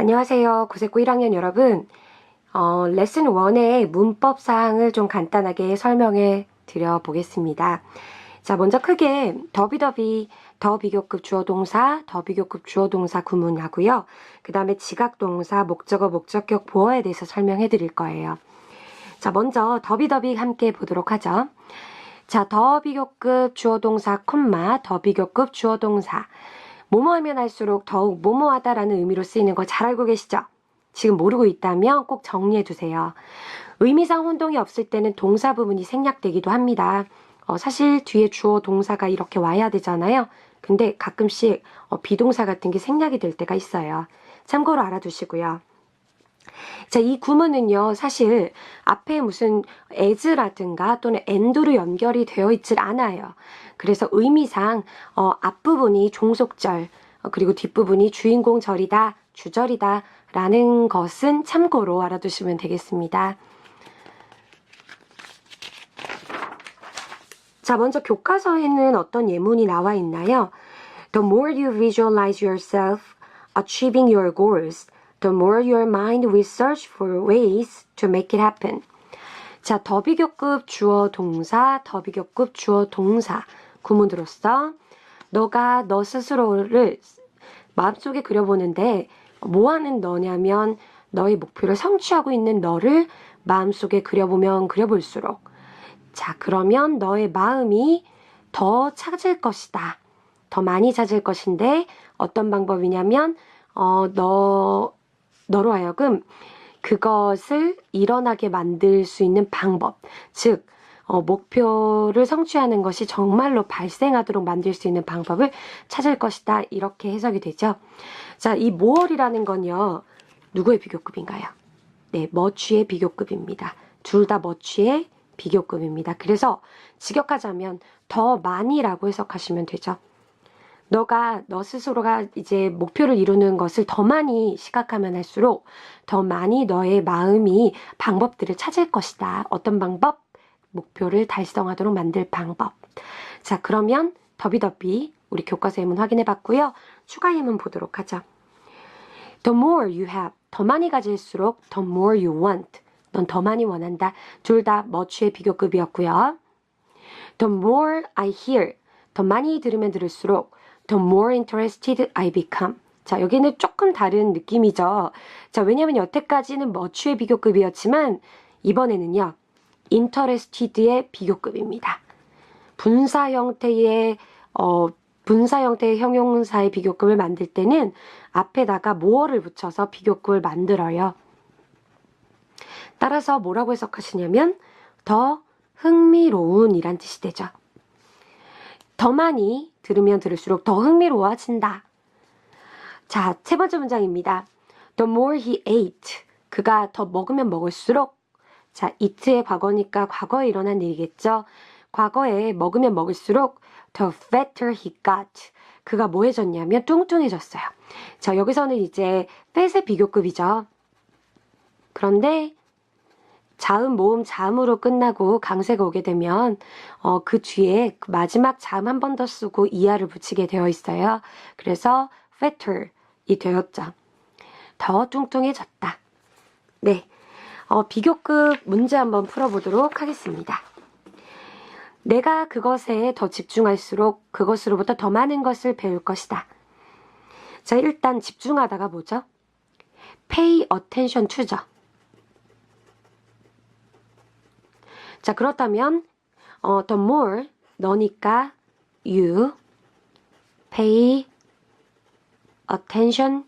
안녕하세요. 고세고 1학년 여러분. 어, 레슨 1의 문법 사항을 좀 간단하게 설명해 드려 보겠습니다. 자, 먼저 크게 더비더비, 더 비교급 주어 동사, 더 비교급 주어 동사 구문하고요. 그 다음에 지각 동사, 목적어, 목적격, 보어에 대해서 설명해 드릴 거예요. 자, 먼저 더비더비 함께 보도록 하죠. 자, 더 비교급 주어 동사, 콤마, 더 비교급 주어 동사. 뭐뭐 하면 할수록 더욱 뭐뭐하다라는 의미로 쓰이는 거 잘 알고 계시죠? 지금 모르고 있다면 꼭 정리해 두세요. 의미상 혼동이 없을 때는 동사 부분이 생략되기도 합니다. 어, 사실 뒤에 주어 동사가 이렇게 와야 되잖아요. 근데 가끔씩 어, 비동사 같은 게 생략이 될 때가 있어요. 참고로 알아두시고요. 자, 이 구문은요, 사실 앞에 무슨 as라든가 또는 and로 연결이 되어 있질 않아요. 그래서 의미상 어, 앞부분이 종속절, 어, 그리고 뒷부분이 주인공 절이다, 주절이다 라는 것은 참고로 알아두시면 되겠습니다. 자, 먼저 교과서에는 어떤 예문이 나와 있나요? The more you visualize yourself achieving your goals, the more your mind will search for ways to make it happen. 자, 더비교급 주어 동사, 더비교급 주어 동사 구문으로서 너가 너 스스로를 마음속에 그려보는데 뭐 하는 너냐면 너의 목표를 성취하고 있는 너를 마음속에 그려보면 그려볼수록 자, 그러면 너의 마음이 더 찾을 것이다. 더 많이 찾을 것인데 어떤 방법이냐면 어, 너 너로 하여금 그것을 일어나게 만들 수 있는 방법, 즉 어, 목표를 성취하는 것이 정말로 발생하도록 만들 수 있는 방법을 찾을 것이다. 이렇게 해석이 되죠. 자, 이 모얼이라는 건요. 누구의 비교급인가요? 네, 머취의 비교급입니다. 둘 다 머취의 비교급입니다. 그래서 직역하자면 더 많이라고 해석하시면 되죠. 너가 너 스스로가 이제 목표를 이루는 것을 더 많이 시각하면 할수록 더 많이 너의 마음이 방법들을 찾을 것이다. 어떤 방법? 목표를 달성하도록 만들 방법. 자, 그러면 더비더비 우리 교과서 예문 확인해 봤고요. 추가 예문 보도록 하죠. The more you have. 더 많이 가질수록 the more you want. 넌 더 많이 원한다. 둘 다 머치의 비교급이었고요. The more I hear. 더 많이 들으면 들을수록 the more interested I become. 자, 여기는 조금 다른 느낌이죠. 자, 왜냐면 여태까지는 머추의 비교급이었지만 이번에는요. interested의 비교급입니다. 분사 형태의 어, 분사 형태의 형용사의 비교급을 만들 때는 앞에다가 모어를 붙여서 비교급을 만들어요. 따라서 뭐라고 해석하시냐면 더 흥미로운 이란 뜻이 되죠. 더 많이 들으면 들을수록 더 흥미로워진다. 자, 세 번째 문장입니다. The more he ate. 그가 더 먹으면 먹을수록 자, eat의 과거니까 과거에 일어난 일이겠죠. 과거에 먹으면 먹을수록 the fatter he got. 그가 뭐해졌냐면 뚱뚱해졌어요. 자, 여기서는 이제 fat의 비교급이죠. 그런데 자음 모음 자음으로 끝나고 강세가 오게 되면 어, 그 뒤에 그 마지막 자음 한번 더 쓰고 이하를 붙이게 되어 있어요. 그래서 fatter이 되었죠. 더 뚱뚱해졌다. 네. 어, 비교급 문제 한번 풀어보도록 하겠습니다. 내가 그것에 더 집중할수록 그것으로부터 더 많은 것을 배울 것이다. 자, 일단 집중하다가 뭐죠? pay attention to죠. 자, 그렇다면 어, the more 너니까 you pay attention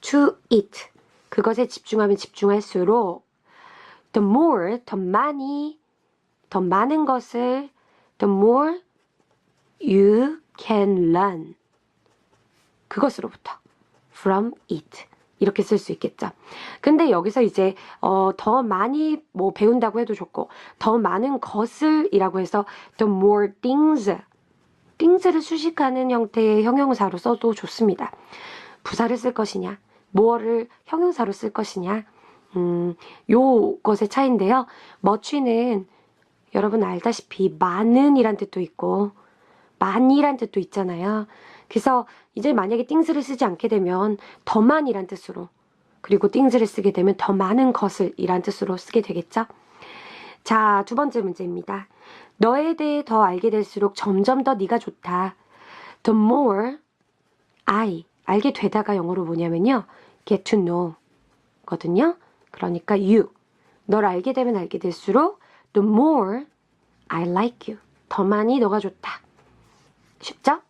to it. 그것에 집중하면 집중할수록 the more 더 많이 더 많은 것을 the more you can learn. 그것으로부터 from it. 이렇게 쓸 수 있겠죠. 근데 여기서 이제 어, 더 많이 뭐 배운다고 해도 좋고 더 많은 것을이라고 해서 the more things things를 수식하는 형태의 형용사로 써도 좋습니다. 부사를 쓸 것이냐, 뭐를 형용사로 쓸 것이냐, 음, 요것의 차이인데요. 머취는 여러분 알다시피 많은 이란 뜻도 있고 많이란 뜻도 있잖아요. 그래서 이제 만약에 띵스를 쓰지 않게 되면 더만이란 뜻으로 그리고 things를 쓰게 되면 더 많은 것을 이란 뜻으로 쓰게 되겠죠. 자, 두 번째 문제입니다. 너에 대해 더 알게 될수록 점점 더 네가 좋다. The more I 알게 되다가 영어로 뭐냐면요. get to know 거든요. 그러니까 you 널 알게 되면 알게 될수록 the more I like you 더 많이 너가 좋다. 쉽죠?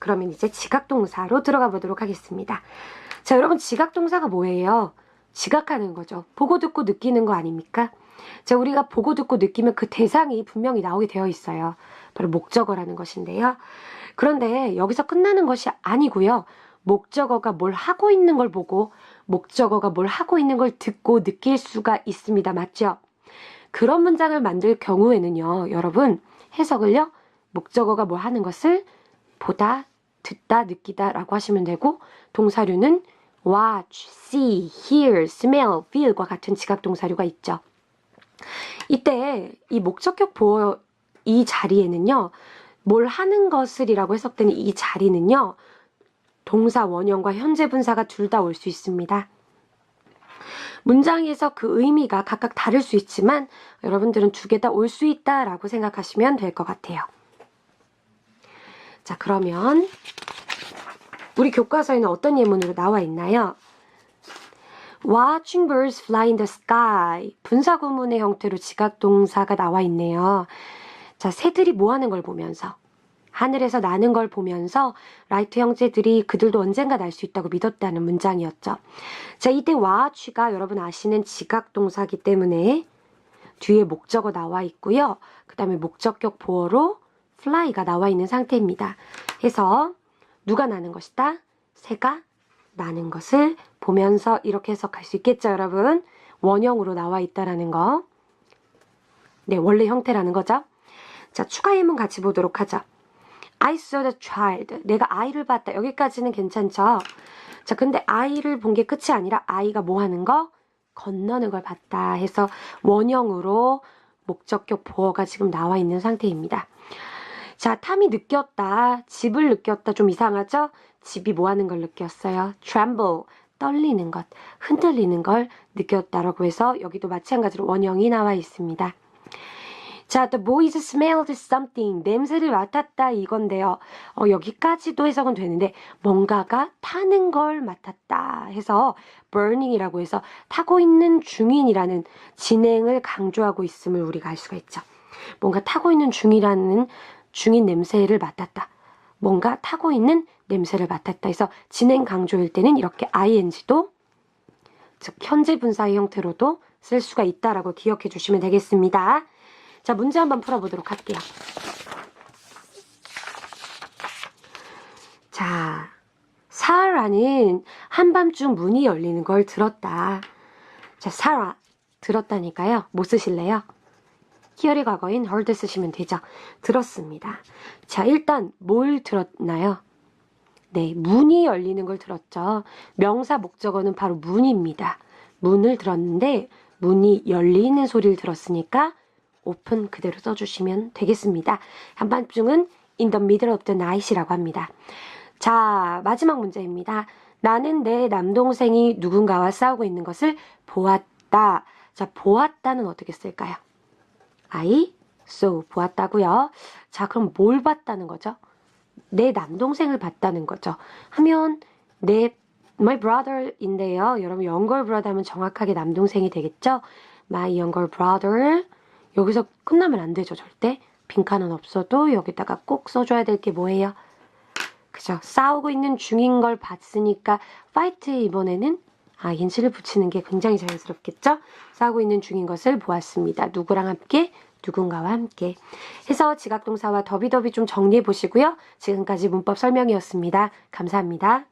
그러면 이제 지각동사로 들어가 보도록 하겠습니다. 자, 여러분 지각동사가 뭐예요? 지각하는 거죠. 보고 듣고 느끼는 거 아닙니까? 자, 우리가 보고 듣고 느끼면 그 대상이 분명히 나오게 되어 있어요. 바로 목적어라는 것인데요. 그런데 여기서 끝나는 것이 아니고요. 목적어가 뭘 하고 있는 걸 보고 목적어가 뭘 하고 있는 걸 듣고 느낄 수가 있습니다. 맞죠? 그런 문장을 만들 경우에는요. 여러분 해석을요. 목적어가 뭘 하는 것을 보다, 듣다, 느끼다 라고 하시면 되고 동사류는 watch, see, hear, smell, feel과 같은 지각 동사류가 있죠. 이때 이 목적격 보어 이 자리에는요. 뭘 하는 것을이라고 해석되는 이 자리는요. 동사 원형과 현재 분사가 둘 다 올 수 있습니다. 문장에서 그 의미가 각각 다를 수 있지만 여러분들은 두 개 다 올 수 있다라고 생각하시면 될 것 같아요. 자, 그러면 우리 교과서에는 어떤 예문으로 나와 있나요? Watching birds fly in the sky. 분사 구문의 형태로 지각 동사가 나와 있네요. 자, 새들이 뭐 하는 걸 보면서 하늘에서 나는 걸 보면서 라이트 형제들이 그들도 언젠가 날 수 있다고 믿었다는 문장이었죠. 자, 이때 watch가 여러분 아시는 지각 동사기 때문에 뒤에 목적어 나와 있고요. 그 다음에 목적격 보어로 fly가 나와 있는 상태입니다. 해서 누가 나는 것이다? 새가 나는 것을 보면서 이렇게 해석할 수 있겠죠, 여러분? 원형으로 나와 있다라는 거. 네, 원래 형태라는 거죠. 자, 추가 예문 같이 보도록 하죠. I saw the child. 내가 아이를 봤다. 여기까지는 괜찮죠? 자, 근데 아이를 본 게 끝이 아니라 아이가 뭐 하는 거? 건너는 걸 봤다 해서 원형으로 목적격 보어가 지금 나와 있는 상태입니다. 자, 탐이 느꼈다. 집을 느꼈다. 좀 이상하죠? 집이 뭐 하는 걸 느꼈어요? tremble. 떨리는 것, 흔들리는 걸 느꼈다라고 해서 여기도 마찬가지로 원형이 나와 있습니다. 자, the boys smelled something. 냄새를 맡았다 이건데요. 어, 여기까지도 해석은 되는데 뭔가가 타는 걸 맡았다 해서 burning이라고 해서 타고 있는 중인이라는 진행을 강조하고 있음을 우리가 알 수가 있죠. 뭔가 타고 있는 중이라는 중인 냄새를 맡았다. 뭔가 타고 있는 냄새를 맡았다 해서 진행 강조일 때는 이렇게 ing도 즉 현재 분사의 형태로도 쓸 수가 있다라고 기억해 주시면 되겠습니다. 자, 문제 한번 풀어보도록 할게요. 자, 사라는 한밤중 문이 열리는 걸 들었다. 자, 사라 들었다니까요. 뭐 쓰실래요? 히어리 과거인 heard 쓰시면 되죠. 들었습니다. 자, 일단 뭘 들었나요? 네, 문이 열리는 걸 들었죠. 명사 목적어는 바로 문입니다. 문을 들었는데 문이 열리는 소리를 들었으니까 오픈 그대로 써주시면 되겠습니다. 한밤중은 in the middle of the night이라고 합니다. 자, 마지막 문제입니다. 나는 내 남동생이 누군가와 싸우고 있는 것을 보았다. 자, 보았다는 어떻게 쓸까요? I saw 보았다고요. 자, 그럼 뭘 봤다는 거죠? 내 남동생을 봤다는 거죠. 하면 내 my brother인데요. 여러분 younger brother 하면 정확하게 남동생이 되겠죠? my younger brother 여기서 끝나면 안 되죠, 절대. 빈칸은 없어도 여기다가 꼭 써줘야 될 게 뭐예요? 그죠? 싸우고 있는 중인 걸 봤으니까 파이트에 이번에는 아, 인치를 붙이는 게 굉장히 자연스럽겠죠? 싸우고 있는 중인 것을 보았습니다. 누구랑 함께? 누군가와 함께. 해서 지각동사와 더비더비 좀 정리해 보시고요. 지금까지 문법 설명이었습니다. 감사합니다.